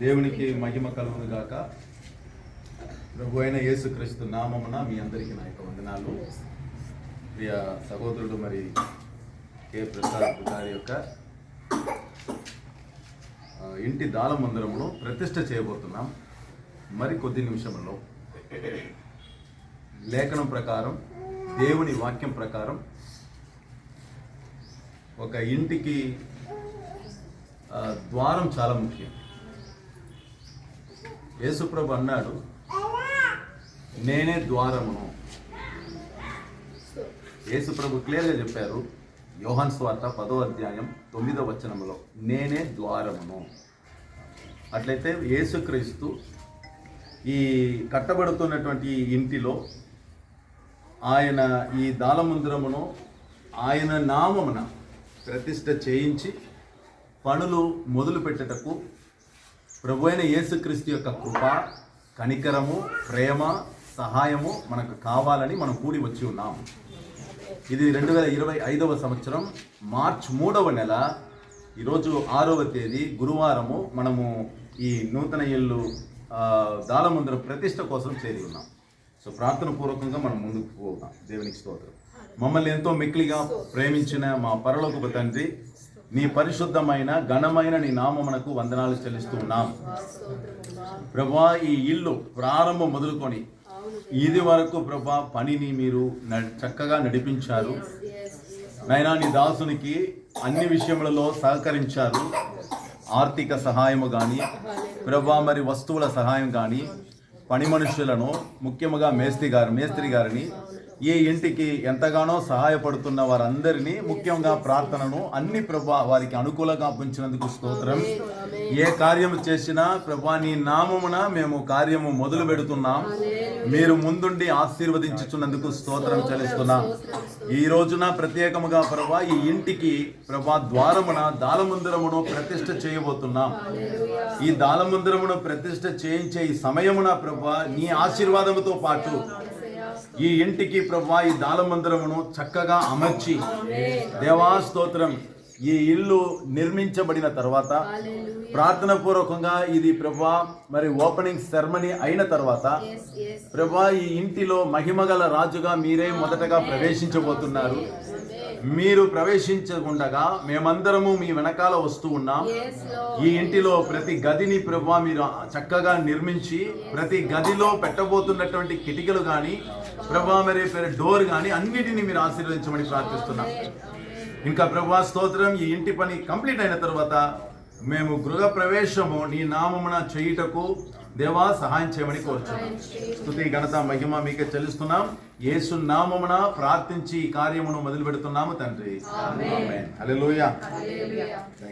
దేవునికి మహిమ కలుగును గాక. ప్రభు అయిన యేసుక్రీస్తు నామమున మీ అందరికీ నా యొక్క వందనాలు. ప్రియ సహోదరుడు మరి కె. ప్రసాద్ గారి యొక్క ఇంటి దాల మందిరంలో ప్రతిష్ట చేయబోతున్నాం. మరి కొద్ది నిమిషంలో లేఖనం ప్రకారం దేవుని వాక్యం ప్రకారం ఒక ఇంటికి ద్వారం చాలా ముఖ్యం. యేసుప్రభు అన్నాడు నేనే ద్వారమును. యేసుప్రభు క్లియర్గా చెప్పారు యోహన్ స్వార్త పదో అధ్యాయం తొమ్మిదో వచనంలో నేనే ద్వారమును. అట్లయితే యేసుక్రీస్తు ఈ కట్టబడుతున్నటువంటి ఇంటిలో ఆయన ఈ దాళమందిరమును ఆయన నామమున ప్రతిష్ట చేయించి పనులు మొదలుపెట్టటకు ప్రభు అయిన యేసుక్రీస్తు యొక్క కృప కనికరము ప్రేమ సహాయము మనకు కావాలని మనం కూడి వచ్చి ఉన్నాం. ఇది రెండు వేల ఇరవై ఐదవ సంవత్సరం మార్చ్ మూడవ నెల ఈరోజు ఆరవ తేదీ గురువారము మనము ఈ నూతన ఇల్లు దాళముందర ప్రతిష్ట కోసం చేరి ఉన్నాం. సో ప్రార్థన పూర్వకంగా మనం ముందుకు పోతాం దేవునికి స్తోత్రం. మమ్మల్ని ఎంతో మిక్కిలిగా ప్రేమించిన మా పరలోకపు తండ్రి నీ పరిశుద్ధమైన ఘనమైన నీ నామమునకు వందనాలు చెల్లిస్తూ ఉన్నాం. ప్రభా ఈ ఇల్లు ప్రారంభం మొదలుకొని ఇది వరకు ప్రభా పనిని మీరు న- చక్కగా నడిపించారు. నైనా నీ దాసునికి అన్ని విషయములలో సహకరించారు. ఆర్థిక సహాయము కానీ ప్రభా మరి వస్తువుల సహాయం కానీ పని మనుషులను ముఖ్యముగా మేస్త్రి గారు మేస్త్రి గారిని ఈ ఇంటికి ఎంతగానో సహాయపడుతున్న వారందరినీ ముఖ్యంగా ప్రార్థనను అన్ని ప్రభా వారికి అనుకూలంగా ఉంచినందుకు స్తోత్రం. ఏ కార్యము చేసినా ప్రభా నీ నామమున మేము కార్యము మొదలు పెడుతున్నాం. మీరు ముందుండి ఆశీర్వదించుచున్నందుకు స్తోత్రం చెల్లిస్తున్నాం. ఈ రోజున ప్రత్యేకముగా ప్రభా ఈ ఇంటికి ప్రభా ద్వారమున దాలమందిరమును ప్రతిష్ట చేయబోతున్నాం. ఈ దాలమందిరమును ప్రతిష్ట చేయించే ఈ సమయమున ప్రభా నీ ఆశీర్వాదముతో పాటు ఈ ఇంటికి ప్రభా ఈ దాలమందిరమును చక్కగా అమర్చి దేవా స్తోత్రం. ఈ ఇల్లు నిర్మించబడిన తర్వాత ప్రార్థన పూర్వకంగా ఇది ప్రభా మరి ఓపెనింగ్ సెరమనీ అయిన తర్వాత ప్రభా ఈ ఇంటిలో మహిమగల రాజుగా మీరే మొదటగా ప్రవేశించబోతున్నారు. మీరు ప్రవేశించకుండగా మేమందరము మీ వెనకాల వస్తూ ఉన్నాం. ఈ ఇంటిలో ప్రతి గదిని ప్రభా మీరు చక్కగా నిర్మించి ప్రతి గదిలో పెట్టబోతున్నటువంటి కిటికలు కానీ ప్రభా మరి డోర్ కానీ అన్నిటిని మీరు ఆశీర్వదించమని ప్రార్థిస్తున్నాం. ఇంకా ప్రభా స్తోత్రం ఈ ఇంటి పని కంప్లీట్ అయిన తర్వాత మేము గృహ ప్రవేశము నీ నామమున చేయుటకు దేవా సహాయం చేయమని కోరుచున్నాం. స్తుతి ఘనత మహిమ మీకే చెల్లిస్తున్నాం. యేసు నామమున ప్రార్థించి ఈ కార్యమును మొదలు పెడుతున్నాము తండ్రి హల్లెలూయా. థాంక్యూ